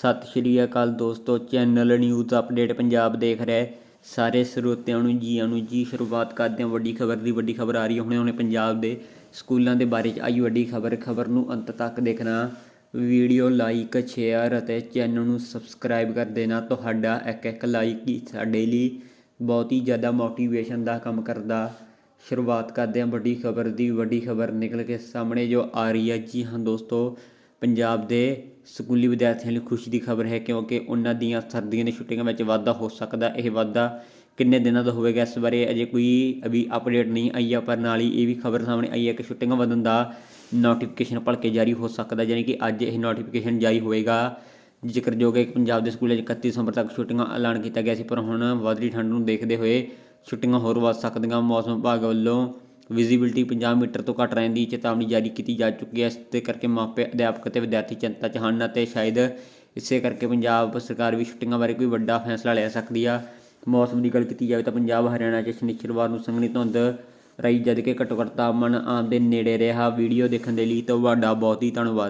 ਸਤਿ ਸ਼੍ਰੀ ਅਕਾਲ ਦੋਸਤੋ, channel news update Punjab ਦੇਖ ਰਹੇ ਸਾਰੇ ਸਰੋਤਿਆਂ ਨੂੰ ਜੀ ਨੂੰ ਜੀ, ਸ਼ੁਰੂਆਤ ਕਰਦੇ ਹਾਂ ਵੱਡੀ ਖਬਰ ਦੀ। ਵੱਡੀ ਖਬਰ ਆ ਰਹੀ ਹੈ ਹੁਣੇ ਹੁਣੇ ਪੰਜਾਬ ਦੇ ਸਕੂਲਾਂ ਦੇ ਬਾਰੇ ਚ। ਆਈ ਵੱਡੀ ਖਬਰ ਖਬਰ ਨੂੰ ਅੰਤ ਤੱਕ ਦੇਖਣਾ। ਵੀਡੀਓ ਲਾਈਕ, ਸ਼ੇਅਰ ਅਤੇ ਚੈਨਲ ਨੂੰ ਸਬਸਕ੍ਰਾਈਬ ਕਰ ਦੇਣਾ। ਤੁਹਾਡਾ ਇੱਕ ਇੱਕ ਲਾਈਕ ਹੀ ਸਾਡੇ ਲਈ ਬਹੁਤ ਹੀ ਜ਼ਿਆਦਾ ਮੋਟੀਵੇਸ਼ਨ ਦਾ ਕੰਮ ਕਰਦਾ। ਸ਼ੁਰੂਆਤ ਕਰਦੇ ਹਾਂ ਵੱਡੀ ਖਬਰ ਦੀ। ਵੱਡੀ ਖਬਰ ਨਿਕਲ ਕੇ ਸਾਹਮਣੇ ਜੋ ਆ ਰਹੀ ਹੈ। ਜੀ ਹਾਂ ਦੋਸਤੋ ਪੰਜਾਬ ਦੇ ਸਕੂਲੀ ਵਿਦਿਆਰਥੀਆਂ ਲਈ ਖੁਸ਼ੀ ਦੀ ਖਬਰ ਹੈ ਕਿਉਂਕਿ ਉਹਨਾਂ ਦੀਆਂ ਸਰਦੀਆਂ ਦੀਆਂ ਛੁੱਟੀਆਂ ਵਿੱਚ ਵਾਧਾ ਹੋ ਸਕਦਾ, ਇਹ ਵਾਧਾ ਕਿੰਨੇ ਦਿਨਾਂ ਦਾ ਹੋਵੇਗਾ ਇਸ ਬਾਰੇ ਅਜੇ ਕੋਈ ਅਭੀ ਅਪਡੇਟ ਨਹੀਂ ਆਈ ਹੈ ਪਰ ਨਾਲ ਹੀ ਇਹ ਵੀ ਖਬਰ ਸਾਹਮਣੇ ਆਈ ਹੈ ਕਿ ਛੁੱਟੀਆਂ ਵਧਣ ਦਾ ਨੋਟੀਫਿਕੇਸ਼ਨ ਭਲਕੇ ਜਾਰੀ ਹੋ ਸਕਦਾ, ਯਾਨੀ ਕਿ ਅੱਜ ਇਹ ਨੋਟੀਫਿਕੇਸ਼ਨ ਜਾਰੀ ਹੋਏਗਾ ਜ਼ਿਕਰਯੋਗ ਹੈ ਕਿ ਪੰਜਾਬ ਦੇ ਸਕੂਲਾਂ 'ਚ 31 ਦਸੰਬਰ ਤੱਕ ਛੁੱਟੀਆਂ ਐਲਾਨ ਕੀਤਾ ਗਿਆ ਸੀ, ਪਰ ਹੁਣ ਵਧਦੀ ਠੰਡ ਨੂੰ ਦੇਖਦੇ ਹੋਏ ਛੁੱਟੀਆਂ ਹੋਰ ਵੱਧ ਸਕਦੀਆਂ। ਮੌਸਮ ਵਿਭਾਗ ਵੱਲੋਂ ਵਿਜ਼ੀਬਿਲਟੀ 50 ਮੀਟਰ ਤੋਂ ਘੱਟ ਰਹਿਣ ਦੀ ਚੇਤਾਵਨੀ ਜਾਰੀ ਕੀਤੀ ਜਾ ਚੁੱਕੀ ਹੈ। ਇਸ ਦੇ ਕਰਕੇ ਮਾਪੇ, ਅਧਿਆਪਕ ਅਤੇ ਵਿਦਿਆਰਥੀ ਚਿੰਤਾ 'ਚ ਹਨ ਅਤੇ ਸ਼ਾਇਦ ਇਸੇ ਕਰਕੇ ਪੰਜਾਬ ਸਰਕਾਰ ਵੀ ਛੁੱਟੀਆਂ ਬਾਰੇ ਕੋਈ ਵੱਡਾ ਫੈਸਲਾ ਲੈ ਸਕਦੀ ਆ। ਮੌਸਮ ਦੀ ਗੱਲ ਕੀਤੀ ਜਾਵੇ ਤਾਂ ਪੰਜਾਬ, ਹਰਿਆਣਾ 'ਚ ਸ਼ਨੀਚਰਵਾਰ ਨੂੰ ਸੰਘਣੀ ਧੁੰਦ ਰਹੀ ਜਦ ਕਿ ਘੱਟੋ ਘੱਟ ਤਾਪਮਾਨ ਆਮ ਦੇ ਨੇੜੇ ਰਿਹਾ। ਵੀਡੀਓ ਦੇਖਣ ਦੇ ਲਈ ਤੁਹਾਡਾ ਬਹੁਤ ਹੀ ਧੰਨਵਾਦ।